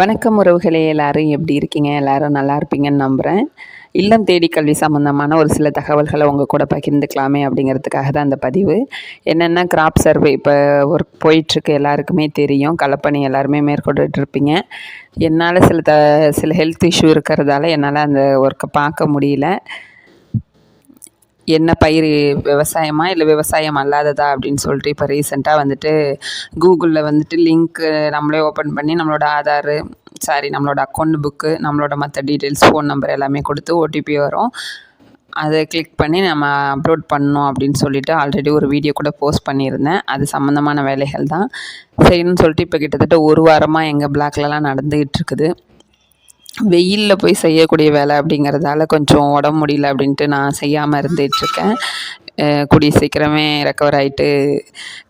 வணக்கம் உறவுகளே எல்லாரும் எப்படி இருக்கீங்க? எல்லாரும் நல்லா இருப்பீங்கன்னு நம்புகிறேன் இல்லம் தேடி கல்வி சம்மந்தமான ஒரு சில தகவல்களை உங்கள் கூட பகிர்ந்துக்கலாமே அப்படிங்கிறதுக்காக தான் அந்த பதிவு. என்னென்னா கிராப் சர்வே இப்போ ஒர்க் போயிட்டுருக்கு எல்லாருக்குமே தெரியும். களப்பணி எல்லாருமே மேற்கொண்டுட்டு இருப்பீங்க. என்னால் சில த சில ஹெல்த் இஷ்யூ இருக்கிறதால என்னால் அந்த ஒர்க்கை பார்க்க முடியல. என்ன பயிர் விவசாயமா இல்லை விவசாயம் அல்லாததா அப்படின்னு சொல்லிட்டு இப்போ ரீசெண்டாக வந்துட்டு கூகுளில் வந்துட்டு லிங்க்கு நம்மளே ஓப்பன் பண்ணி நம்மளோட ஆதாரு சாரி நம்மளோட அக்கௌண்ட் புக்கு நம்மளோட மற்ற டீட்டெயில்ஸ் ஃபோன் நம்பர் எல்லாமே கொடுத்து ஓடிபி வரும். அதை கிளிக் பண்ணி நம்ம அப்லோட் பண்ணோம் அப்படின்னு சொல்லிட்டு ஆல்ரெடி ஒரு வீடியோ கூட போஸ்ட் பண்ணியிருந்தேன். அது சம்மந்தமான வேலைகள் தான். செய்யணும்னு சொல்லிட்டு இப்போ கிட்டத்தட்ட ஒரு வாரமாக எங்கள் பிளாக்லலாம் நடந்துகிட்டு இருக்குது. வெயிலில் போய் செய்யக்கூடிய வேலை அப்படிங்கிறதால கொஞ்சம் உடம்பு முடியல அப்படின்ட்டு நான் செய்யாமல் இருந்துகிட்ருக்கேன். கூடிய சீக்கிரமே ரெக்கவர் ஆகிட்டு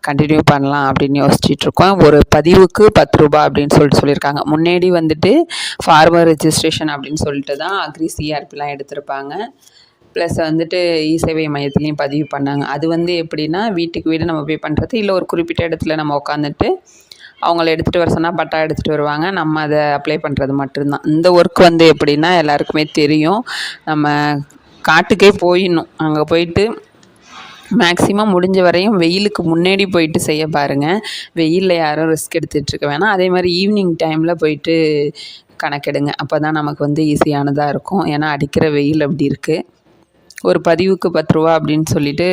கண்டினியூ பண்ணலாம் அப்படின்னு யோசிச்சிட்ருக்கோம். ஒரு பதிவுக்கு பத்து ரூபா அப்படின்னு சொல்லிட்டு சொல்லியிருக்காங்க. முன்னாடி வந்துட்டு ஃபார்மர் ரிஜிஸ்ட்ரேஷன் அப்படின்னு சொல்லிட்டு தான் அக்ரி சிஆர்பிலாம் எடுத்திருப்பாங்க. ப்ளஸ் வந்துட்டு இ சேவை மையத்துலேயும் பதிவு பண்ணாங்க. அது வந்து எப்படின்னா வீட்டுக்கு வீடு நம்ம பே பண்ணுறது இல்லை ஒரு குறிப்பிட்ட இடத்துல நம்ம உட்காந்துட்டு அவங்கள எடுத்துகிட்டு வர சொன்னால் பட்டா எடுத்துகிட்டு வருவாங்க. நம்ம அதை அப்ளை பண்ணுறது மட்டும்தான். இந்த ஒர்க் வந்து எப்படின்னா எல்லாருக்குமே தெரியும். நம்ம காட்டுக்கே போயிடணும். அங்கே போயிட்டு மேக்ஸிமம் முடிஞ்ச வரையும் வெயிலுக்கு முன்னாடி போயிட்டு செய்ய பாருங்கள் வெயிலில் யாரும் ரிஸ்க் எடுத்துகிட்டு இருக்க வேணாம். அதே மாதிரி ஈவினிங் டைமில் போயிட்டு கணக்கெடுங்க. அப்போ தான் நமக்கு வந்து ஈஸியானதாக இருக்கும். ஏன்னா அடிக்கிற வெயில் அப்படி இருக்குது ஒரு பதிவுக்கு பத்து ரூபா அப்படின்னு சொல்லிட்டு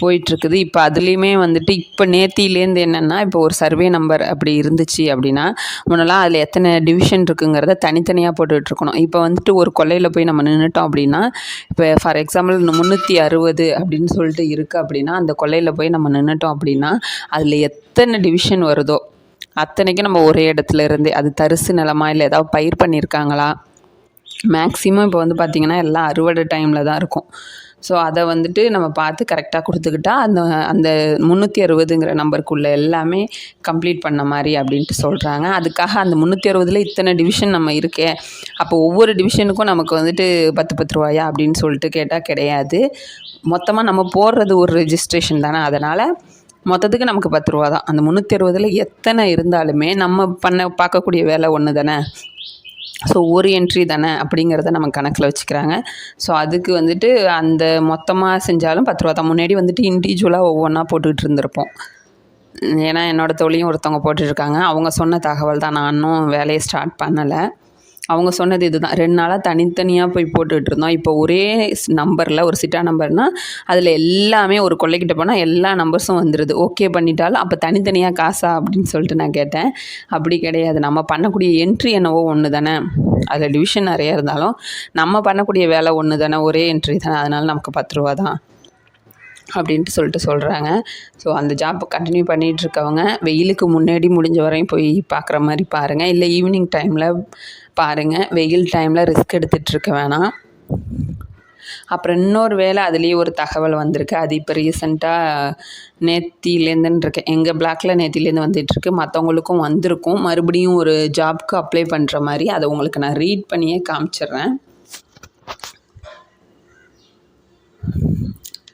போயிட்டுருக்குது. இப்போ அதுலேயுமே வந்துட்டு இப்போ நேத்திலேருந்து என்னென்னா இப்போ ஒரு சர்வே நம்பர் அப்படி இருந்துச்சு அப்படின்னா முன்னெல்லாம் அதில் எத்தனை டிவிஷன் இருக்குங்கிறத தனித்தனியாக போட்டுட்ருக்கணும். இப்போ வந்துட்டு ஒரு கொல்லையில் போய் நம்ம நின்றுட்டோம் அப்படின்னா இப்போ ஃபார் எக்ஸாம்பிள் முந்நூற்றி அறுபது அப்படின்னு சொல்லிட்டு இருக்குது அப்படின்னா அந்த கொல்லையில் போய் நம்ம நின்றுட்டோம் அப்படின்னா அதில் எத்தனை டிவிஷன் வருதோ அத்தனைக்கும் நம்ம ஒரே இடத்துல இருந்தே அது தரிசு நிலமா இல்லை ஏதாவது பயிர் பண்ணியிருக்காங்களா மேக்ஸிமம் இப்போ வந்து பார்த்திங்கன்னா எல்லாம் அறுவடை டைமில் தான் இருக்கும். ஸோ அதை வந்துட்டு நம்ம பார்த்து கரெக்டாக கொடுத்துக்கிட்டா அந்த அந்த முந்நூற்றி அறுபதுங்கிற நம்பருக்குள்ளே எல்லாமே கம்ப்ளீட் பண்ண மாதிரி அப்படின்ட்டு சொல்கிறாங்க அதுக்காக அந்த முந்நூற்றி அறுபதில் இத்தனை டிவிஷன் நம்ம இருக்கே. அப்போ ஒவ்வொரு டிவிஷனுக்கும் நமக்கு வந்துட்டு பத்து பத்து ரூபாயா அப்படின்னு சொல்லிட்டு கேட்டால் கிடையாது. மொத்தமாக நம்ம போடுறது ஒரு ரெஜிஸ்ட்ரேஷன் தானே. அதனால் மொத்தத்துக்கு நமக்கு பத்து ரூபா தான். அந்த முந்நூற்றி அறுபதில் எத்தனை இருந்தாலுமே நம்ம பண்ண பார்க்கக்கூடிய வேலை ஒன்று தானே ஸோ ஒரு என்ட்ரி தானே அப்படிங்கிறத நம்ம கணக்கில் வச்சுக்கிறாங்க. ஸோ அதுக்கு வந்துட்டு அந்த மொத்தமாக செஞ்சாலும் பத்து ரூபா தான். முன்னாடி வந்துட்டு இண்டிவிஜுவலாக ஒவ்வொன்றா போட்டுக்கிட்டு இருந்திருப்போம். ஏன்னா என்னோடய தொழிலும் ஒருத்தவங்க போட்டுட்ருக்காங்க அவங்க சொன்ன தகவல் தான். நான் இன்னும் வேலையை ஸ்டார்ட் பண்ணலை. அவங்க சொன்னது இதுதான். ரெண்டு நாளாக தனித்தனியாக போய் போட்டுக்கிட்டு இருந்தோம். இப்போ ஒரே நம்பரில் ஒரு சிட்டா நம்பர்னால் அதில் எல்லாமே ஒரு கொள்ளைக்கிட்ட போனால் எல்லா நம்பர்ஸும் வந்துடுது ஓகே பண்ணிட்டாலும் அப்போ தனித்தனியாக காசா அப்படின்னு சொல்லிட்டு நான் கேட்டேன். அப்படி கிடையாது. நம்ம பண்ணக்கூடிய என்ட்ரி என்னவோ ஒன்று தானே அதில் டிவிஷன் நிறையா இருந்தாலும் நம்ம பண்ணக்கூடிய வேலை ஒன்று தானே ஒரே என்ட்ரி தானே. அதனால் நமக்கு பத்து ரூபா தான் அப்படின்ட்டு சொல்லிட்டு சொல்கிறாங்க ஸோ அந்த ஜாப்பை கண்டினியூ பண்ணிகிட்ருக்கவங்க வெயிலுக்கு முன்னாடி முடிஞ்ச வரையும் போய் பார்க்குற மாதிரி பாருங்கள் இல்லை ஈவினிங் டைமில் பாருங்கள் வெயில் டைமில் ரிஸ்க் எடுத்துகிட்டு இருக்க வேணாம். அப்புறம் இன்னொரு வேலை அதுலேயே ஒரு தகவல் வந்திருக்கு. அது இப்போ ரீசெண்டாக நேத்திலேருந்துன்னு இருக்கேன் எங்கள் பிளாக்கில் நேத்திலேருந்து வந்துட்டுருக்கு. மற்றவங்களுக்கும் வந்திருக்கும். மறுபடியும் ஒரு ஜாப்க்கு அப்ளை பண்ணுற மாதிரி அதை உங்களுக்கு நான் ரீட் பண்ணியே காமிச்சிடுறேன்.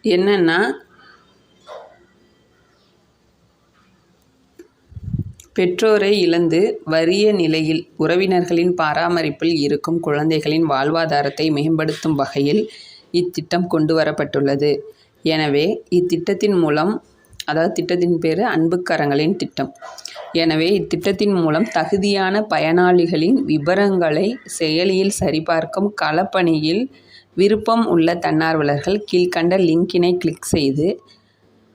என்னென்னா பெற்றோரை இழந்து வறிய நிலையில் உறவினர்களின் பராமரிப்பில் இருக்கும் குழந்தைகளின் வாழ்வாதாரத்தை மேம்படுத்தும் வகையில் இத்திட்டம் கொண்டு வரப்பட்டுள்ளது. எனவே இத்திட்டத்தின் மூலம் அதாவது திட்டத்தின் பேர் அன்புக்கரங்களின் திட்டம். எனவே இத்திட்டத்தின் மூலம் தகுதியான பயனாளிகளின் விவரங்களை செயலியில் சரிபார்க்கும் களப்பணியில் விருப்பம் உள்ள தன்னார்வலர்கள் கீழ்கண்ட லிங்கினை கிளிக் செய்து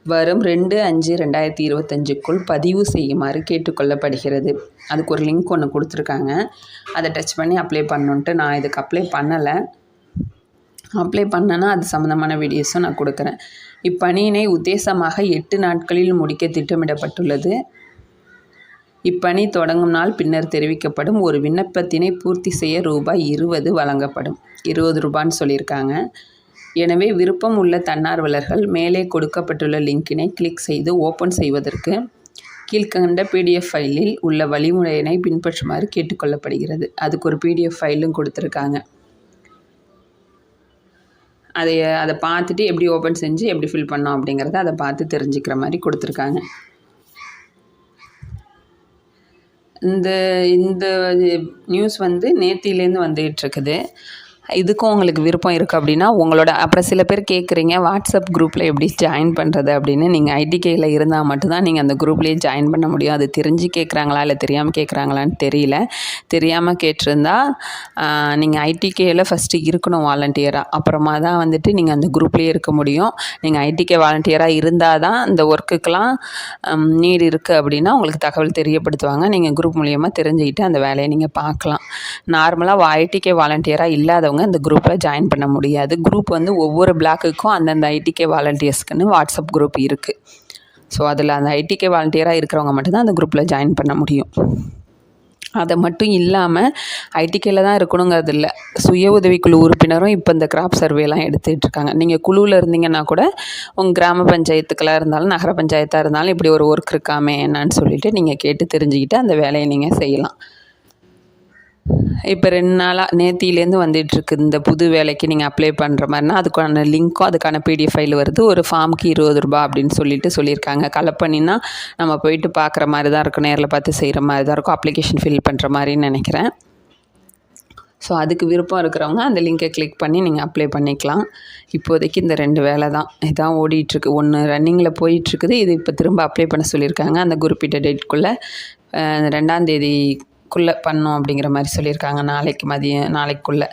வரும் ரெண்டு அஞ்சு ரெண்டாயிரத்தி இருபத்தஞ்சுக்குள் பதிவு செய்யுமாறு கேட்டுக்கொள்ளப்படுகிறது. அதுக்கு ஒரு லிங்க் ஒன்று கொடுத்துருக்காங்க. அதை டச் பண்ணி அப்ளை பண்ணணுன்ட்டு நான் இதுக்கு அப்ளை பண்ணலை. அப்ளை பண்ணேன்னா அது சம்மந்தமான வீடியோஸும் நான் கொடுக்குறேன். இப்பணியினை உத்தேசமாக எட்டு நாட்களில் முடிக்க திட்டமிடப்பட்டுள்ளது. இப்பணி தொடங்கும் நாள் பின்னர் தெரிவிக்கப்படும். ஒரு விண்ணப்பத்தினை பூர்த்தி செய்ய ரூபாய் இருபது வழங்கப்படும். இருபது ரூபான்னு சொல்லியிருக்காங்க. எனவே விருப்பம் உள்ள தன்னார்வலர்கள் மேலே கொடுக்கப்பட்டுள்ள லிங்கினை கிளிக் செய்து ஓப்பன் செய்வதற்கு கீழ்கண்ட பிடிஎஃப் ஃபைலில் உள்ள வழிமுறையினை பின்பற்றுமாறு கேட்டுக்கொள்ளப்படுகிறது. அதுக்கு ஒரு பிடிஎஃப் ஃபைலும் கொடுத்துருக்காங்க. அதை அதை பார்த்துட்டு எப்படி ஓப்பன் செஞ்சு எப்படி ஃபில் பண்ணோம் அப்படிங்கிறத அதை பார்த்து தெரிஞ்சுக்கிற மாதிரி கொடுத்துருக்காங்க. இந்த இந்த நியூஸ் வந்து நேத்திலேருந்து வந்துகிட்ருக்குது. இதுக்கும் உங்களுக்கு விருப்பம் இருக்குது அப்படின்னா உங்களோட அப்புறம் சில பேர் கேட்குறீங்க வாட்ஸ்அப் குரூப்பில் எப்படி ஜாயின் பண்ணுறது அப்படின்னு நீங்கள் ஐடிகேயில் இருந்தால் மட்டும்தான் நீங்கள் அந்த குரூப்லேயே ஜாயின் பண்ண முடியும். அது தெரிஞ்சு கேட்குறாங்களா இல்லை தெரியாமல் கேட்குறாங்களான்னு தெரியல. தெரியாமல் கேட்டிருந்தா நீங்கள் ஐடிகேயில் ஃபஸ்ட்டு இருக்கணும் வாலண்டியராக அப்புறமா தான் வந்துட்டு நீங்கள் அந்த குரூப்லேயே இருக்க முடியும். நீங்கள் ஐடிகே வாலண்டியராக இருந்தால் தான் இந்த ஒர்க்குக்கெலாம் நீடு இருக்குது அப்படின்னா உங்களுக்கு தகவல் தெரியப்படுத்துவாங்க. நீங்கள் குரூப் மூலியமாக தெரிஞ்சுக்கிட்டு அந்த வேலையை நீங்கள் பார்க்கலாம். நார்மலாக ஐடிகே வாலண்டியராக இல்லாதவங்க இந்த குரூப்பில் ஜாயின் பண்ண முடியாது. குரூப் வந்து ஒவ்வொரு பிளாக்குக்கும் அந்தந்த ஐடிகே வாலண்டியர்ஸ்க்குன்னு வாட்ஸ்அப் குரூப் இருக்குது ஸோ அதில் அந்த ஐடிகே வாலண்டியராக இருக்கிறவங்க மட்டும்தான் அந்த குரூப்பில் ஜாயின் பண்ண முடியும். அதை மட்டும் இல்லாமல் ஐடிகேல தான் இருக்கணுங்கிறது இல்லை. சுய உதவிக்குழு உறுப்பினரும் இப்போ இந்த கிராப் சர்வேலாம் எடுத்துகிட்டு இருக்காங்க. நீங்கள் குழுவில் இருந்தீங்கன்னா கூட உங்கள் கிராம பஞ்சாயத்துக்களாக இருந்தாலும் நகர பஞ்சாயத்தாக இருந்தாலும் இப்படி ஒரு ஒர்க் இருக்காமே என்னன்னு சொல்லிவிட்டு நீங்கள் கேட்டு தெரிஞ்சுக்கிட்டு அந்த வேலையை நீங்கள் செய்யலாம். இப்போ ரெண்டு நாளாக நேத்திலேருந்து வந்துகிட்ருக்கு இந்த புது வேலைக்கு நீங்கள் அப்ளை பண்ணுற மாதிரினா அதுக்கான லிங்க்கும் அதுக்கான பிடிஎஃப் ஃபைல் வருது. ஒரு ஃபார்முக்கு இருபது ரூபா அப்படின்னு சொல்லிட்டு சொல்லியிருக்காங்க. கலப்பணினா நம்ம போயிட்டு பார்க்குற மாதிரி தான் இருக்கும். நேரில் பார்த்து செய்கிற மாதிரி தான் இருக்கும். அப்ளிகேஷன் ஃபில் பண்ணுற மாதிரின்னு நினைக்கிறேன். ஸோ அதுக்கு விருப்பம் இருக்கிறவங்க அந்த லிங்கை கிளிக் பண்ணி நீங்கள் அப்ளை பண்ணிக்கலாம். இப்போதைக்கு இந்த ரெண்டு வேலை தான் இதான் ஓடிட்டுருக்கு ஒன்று ரன்னிங்கில் போயிட்டுருக்குது இது இப்போ திரும்ப அப்ளை பண்ண சொல்லியிருக்காங்க. அந்த குறிப்பிட்ட டேட்குள்ளே ரெண்டாந்தேதி குள்ளே பண்ணோம் அப்படிங்கிற மாதிரி சொல்லியிருக்காங்க. நாளைக்கு மதியம் நாளைக்குள்ளே.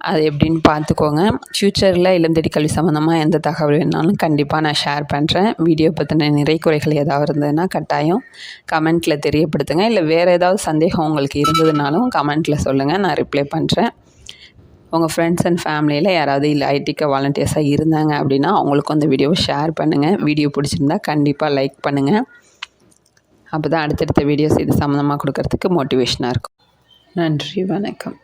அது எப்படின்னு பார்த்துக்கோங்க. ஃப்யூச்சரில் இளந்தடி கல்வி சம்மந்தமாக எந்த தகவல் வேணாலும் கண்டிப்பாக நான் ஷேர் பண்ணுறேன் வீடியோ பற்றின நிறை குறைகள் ஏதாவது இருந்ததுன்னா கட்டாயம் கமெண்ட்டில் தெரியப்படுத்துங்க. இல்லை வேறு ஏதாவது சந்தேகம் உங்களுக்கு இருந்ததுனாலும் கமெண்ட்டில் சொல்லுங்கள் நான் ரிப்ளை பண்ணுறேன் உங்கள் ஃப்ரெண்ட்ஸ் அண்ட் ஃபேமிலியில் யாராவது இல்லை ஐடிக்கு வாலண்டியர்ஸாக இருந்தாங்க அப்படின்னா அவங்களுக்கும் அந்த வீடியோவை ஷேர் பண்ணுங்கள் வீடியோ பிடிச்சிருந்தா கண்டிப்பாக லைக் பண்ணுங்கள் அப்போ தான் அடுத்தடுத்த வீடியோஸ் இது சம்மந்தமாக கொடுக்கறதுக்கு மோட்டிவேஷனாக இருக்கும். நன்றி வணக்கம்.